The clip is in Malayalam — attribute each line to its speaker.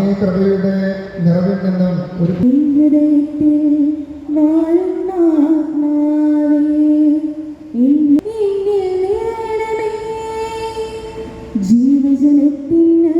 Speaker 1: അങ്ങേ കൃപയുടെ നിറവിൽ നിന്നും ഒരു
Speaker 2: ജീവജനത്തിന്